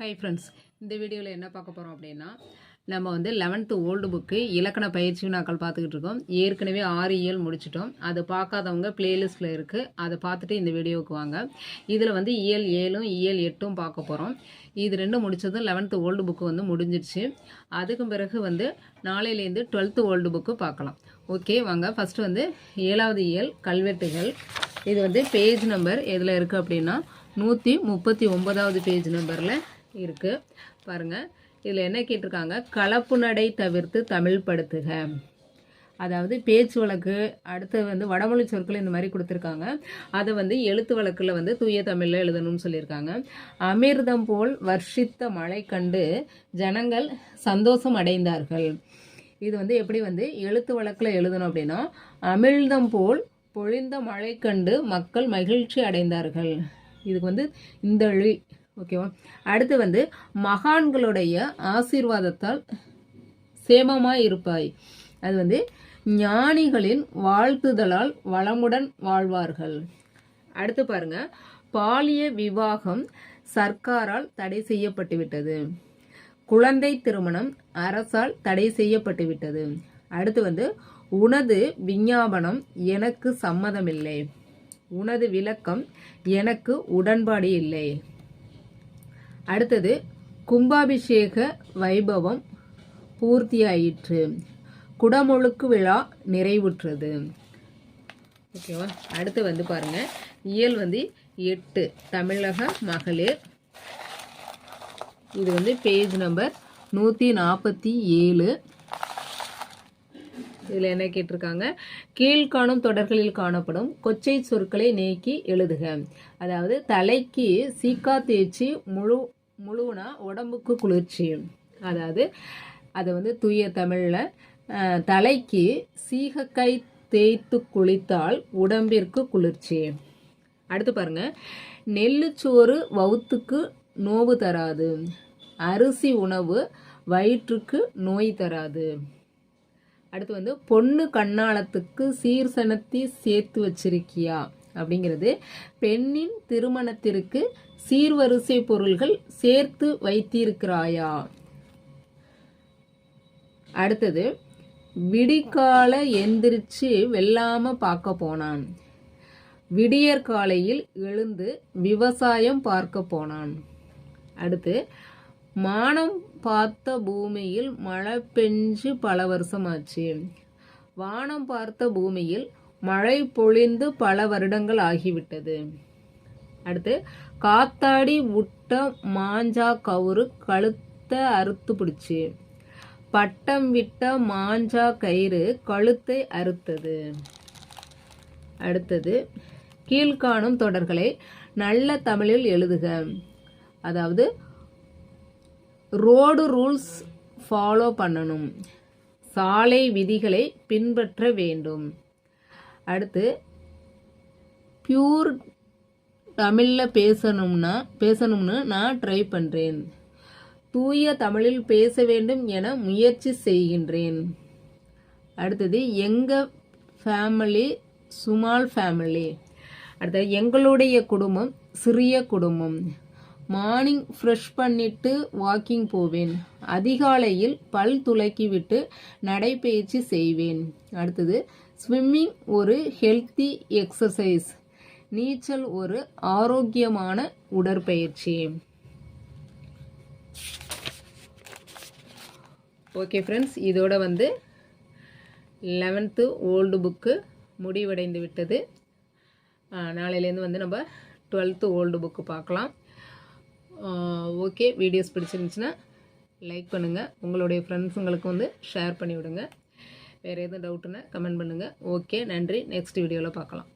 Hi friends இந்த வீடியோவில் என்ன பார்க்க போகிறோம் அப்படின்னா நம்ம வந்து லெவன்த்து ஓல்டு புக்கு இலக்கண பயிற்சி நாக்கள் பார்த்துக்கிட்டு இருக்கோம். ஏற்கனவே ஆறு இயல் முடிச்சிட்டோம். அது பார்க்காதவங்க பிளேலிஸ்ட்டில் இருக்குது அதை பார்த்துட்டு இந்த வீடியோவுக்கு வாங்க. இதில் வந்து இயல் ஏழும் இயல் எட்டும் பார்க்க போகிறோம் இது ரெண்டும் முடித்ததும் லெவன்த்து ஓல்டு புக்கு வந்து முடிஞ்சிடுச்சு அதுக்கும் பிறகு வந்து நாளையிலேருந்து டுவெல்த்து ஓல்டு புக்கு பார்க்கலாம். ஓகே வாங்க. ஃபஸ்ட்டு வந்து ஏழாவது இயல் கல்வெட்டுகள். இது வந்து பேஜ் நம்பர் எதில் இருக்குது அப்படின்னா நூற்றி முப்பத்தி ஒன்பதாவது பேஜ் நம்பரில் இருக்குது பாருங்கள் இதில் என்ன கேட்டிருக்காங்க? கலப்பு நடை தவிர்த்து தமிழ் படுத்துக. அதாவது பேச்சு வழக்கு அடுத்து வந்து வடமொழி சொற்கள் இந்த மாதிரி கொடுத்துருக்காங்க. அதை வந்து எழுத்து வழக்கில் வந்து தூய தமிழில் எழுதணும்னு சொல்லியிருக்காங்க. அமிர்தம் போல் வர்ஷித்த மழை கண்டு ஜனங்கள் சந்தோஷம் அடைந்தார்கள். இது வந்து எப்படி வந்து எழுத்து வழக்கில் எழுதணும் அப்படின்னா அமிர்தம் போல் பொழிந்த மழை கண்டு மக்கள் மகிழ்ச்சி அடைந்தார்கள். இதுக்கு வந்து இந்த ஓகேவா அடுத்து வந்து மகான்களுடைய ஆசீர்வாதத்தால் சேமமாய் இருப்பாய். அது வந்து ஞானிகளின் வாழ்த்துதலால் வளமுடன் வாழ்வார்கள். அடுத்து பாருங்க பாலிய விவாகம் சர்க்காரால் தடை செய்யப்பட்டு விட்டது குழந்தை திருமணம் அரசால் தடை செய்யப்பட்டு விட்டது அடுத்து வந்து உனது விஞ்ஞாபனம் எனக்கு சம்மதமில்லை. உனது விளக்கம் எனக்கு உடன்பாடு இல்லை. அடுத்தது கும்பாபிஷேக வைபவம் பூர்த்தியாயிற்று. குடமுழுக்கு விழா நிறைவுற்றது. ஓகேவா? அடுத்து வந்து பாருங்க. இயல் வந்து எட்டு தமிழக மகளிர். இது வந்து பேஜ் நம்பர் நூற்றி நாற்பத்தி ஏழு. இதில் என்ன கேட்டிருக்காங்க? கீழ்காணும் தொடர்களில் காணப்படும் கொச்சை சொற்களை நீக்கி எழுதுக. அதாவது தலைக்கு சீக்கா தேய்ச்சி முழு முழுனா உடம்புக்கு குளிர்ச்சி அதாவது அதை வந்து தூய தமிழில் தலைக்கு சீகக்கை தேய்த்து குளித்தால் உடம்பிற்கு குளிர்ச்சி. அடுத்து பாருங்க. நெல்லுச்சோறு வவுத்துக்கு நோவு தராது. அரிசி உணவு வயிற்றுக்கு நோய் தராது. அடுத்து வந்து பொண்ணு கண்ணாளத்துக்கு சீர்சனத்தி சேர்த்து வச்சிருக்கியா? அப்படிங்கிறது பெண்ணின் திருமணத்திற்கு சீர்வரிசை பொருள்கள் சேர்த்து வைத்திருக்கிறாயா? அடுத்தது விடிக்கால எந்திரிச்சு வெல்லாம பார்க்க போனான். விடியற் காலையில் எழுந்து விவசாயம் பார்க்க போனான். அடுத்து மானம் பார்த்த பூமியில் மழை பெஞ்சு பல வருஷமாச்சு. வானம் பார்த்த பூமியில் மழை பொழிந்து பல வருடங்கள் ஆகிவிட்டது. அடுத்து காத்தாடி விட்ட மாஞ்சா கவுரு கழுத்தை அறுத்து பிடிச்சி. பட்டம் விட்ட மாஞ்சா கயிறு கழுத்தை அறுத்தது. அடுத்தது கீழ்காணும் தொடர்களை நல்ல தமிழில் எழுதுக. அதாவது ரோடு ரூல்ஸ் ஃபாலோ பண்ணணும். சாலை விதிகளை பின்பற்ற வேண்டும். அடுத்து பியூர் தமிழில் பேசணும்னா பேசணும்னு நான் ட்ரை பண்ணுறேன் தூய தமிழில் பேச வேண்டும் என முயற்சி செய்கின்றேன். அடுத்தது எங்கள் ஃபேமிலி சுமால் ஃபேமிலி அடுத்தது எங்களுடைய குடும்பம் சிறிய குடும்பம். மார்னிங் ஃப்ரெஷ் பண்ணிட்டு வாக்கிங் போவேன். அதிகாலையில் பல் துளக்கிவிட்டு நடைபயிற்சி செய்வேன். அடுத்தது ஸ்விம்மிங் ஒரு ஹெல்த்தி எக்ஸசைஸ். நீச்சல் ஒரு ஆரோக்கியமான உடற்பயிற்சி. ஓகே ஃப்ரெண்ட்ஸ் இதோட வந்து லெவன்த்து ஓல்டு புக்கு முடிவடைந்து விட்டது. நாளையிலேருந்து வந்து நம்ம டுவெல்த்து ஓல்டு புக்கு பார்க்கலாம். ஓகே வீடியோஸ் பிடிச்சிருந்துச்சுன்னா லைக் பண்ணுங்கள் உங்களுடைய ஃப்ரெண்ட்ஸுங்களுக்கு வந்து ஷேர் பண்ணிவிடுங்க. வேறு எதுவும் டவுட்டுன்னா கமெண்ட் பண்ணுங்கள் ஓகே நன்றி. நெக்ஸ்ட் வீடியோவில் பார்க்கலாம்.